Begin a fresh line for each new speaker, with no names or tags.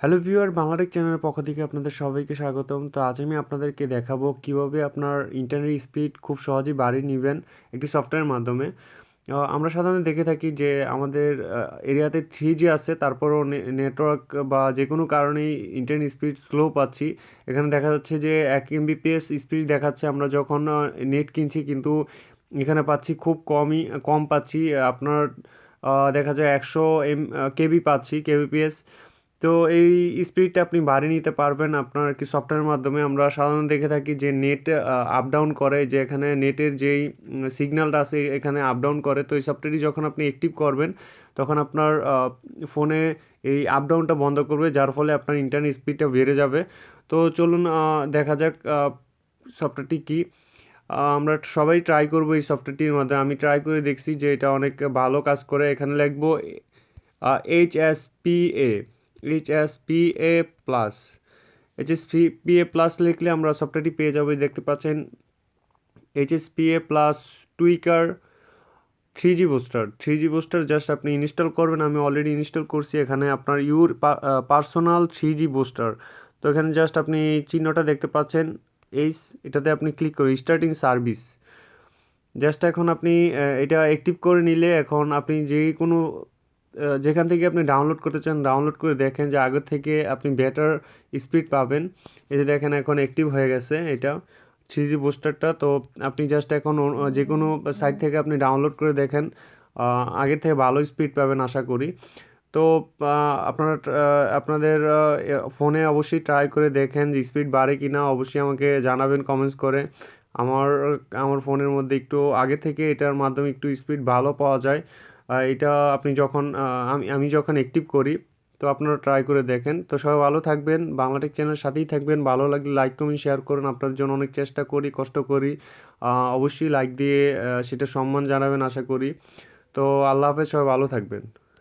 Hello viewer Bangla Tech চ্যানেলের পক্ষ থেকে আপনাদের সবাইকে স্বাগতম। তো আজ আমি আপনাদেরকে দেখাবো কীভাবে আপনার ইন্টারনেট স্পিড খুব সহজেই বাড়িয়ে নেবেন একটি সফটওয়্যারের মাধ্যমে। আমরা সাধারণত দেখে থাকি যে আমাদের এরিয়াতে থ্রি জি আছে, তারপরও নেটওয়ার্ক বা যে কোনো কারণেই ইন্টারনেট স্পিড স্লো পাচ্ছি। এখানে দেখা যাচ্ছে যে এক এমবিপিএস স্পিড দেখাচ্ছে, আমরা যখন নেট কিনছি কিন্তু এখানে পাচ্ছি খুব কমই, কম পাচ্ছি। আপনার দেখা যায় একশো এম কেবি পাচ্ছি কেবিপিএস তো এই স্পিডটা আপনি বাড়িয়ে নিতে পারবেন। আপনার কি সফটওয়্যারের মাধ্যমে আমরা সাধারণত দেখে থাকি যে নেট আপ ডাউন করে, যে এখানে নেটের যেই সিগন্যালটা আছে, এখানে আপ ডাউন করে। তো এই সফটওয়্যারটি যখন আপনি অ্যাক্টিভ করবেন, তখন আপনার ফোনে এই আপ ডাউনটা বন্ধ করবে, যার ফলে আপনার ইন্টারনেট স্পিডটা বেড়ে যাবে। তো চলুন দেখা যাক সফটওয়্যারটি কী। আমরা সবাই ট্রাই করব এই সফটওয়্যারটির মধ্যে। আমি ট্রাই করে দেখছি যে এটা অনেক ভালো কাজ করে। এখানে লিখব H S P A H S P A plus H S P P A plus লিখলে আমরা সফটওয়্যারটি পেয়ে যাব দেখতে পাচ্ছেন। H S P A plus tweaker three G booster three G booster just আপনি ইনস্টল করবেন, আমি অলরেডি ইনস্টল করছি এখানে আপনার your personal three G booster তো এখানে জাস্ট আপনি চিহ্নটা দেখতে পাচ্ছেন এই এটাতে আপনি ক্লিক করুন স্টার্টিং সার্ভিস জাস্ট এখন আপনি এটা অ্যাক্টিভ করে নিলে এখন আপনি যে কোনো যেখান থেকে আপনি ডাউনলোড করতে চান ডাউনলোড করে দেখেন যে আগের থেকে আপনি বেটার স্পিড পাবেন। এই যে দেখেন এখন অ্যাক্টিভ হয়ে গেছে এটা থ্রি জি বুস্টারটা তো আপনি জাস্ট এখন যে কোনো সাইট থেকে আপনি ডাউনলোড করে দেখেন আগের থেকে ভালো স্পিড পাবেন আশা করি। তো আপনারা আপনাদের ফোনে অবশ্যই ট্রাই করে দেখেন যে স্পিড বাড়ে কি না অবশ্যই আমাকে জানাবেন কমেন্টস করে। আমার আমার ফোনের মধ্যে একটু আগে থেকে এটার মাধ্যমে একটু স্পিড ভালো পাওয়া যায়। এটা আপনি যখন আমি আমি যখন অ্যাক্টিভ করি, তো আপনারা ট্রাই করে দেখেন। তো সবাই ভালো থাকবেন, বাংলাটেক চ্যানেলের সাথেই থাকবেন। ভালো লাগলে লাইক কমেন্ট শেয়ার করুন। আপনার জন্য অনেক চেষ্টা করি, কষ্ট করি। অবশ্যই লাইক দিয়ে সেটা সম্মান জানাবেন আশা করি। তো আল্লাহ হাফেজ, সবাই ভালো থাকবেন।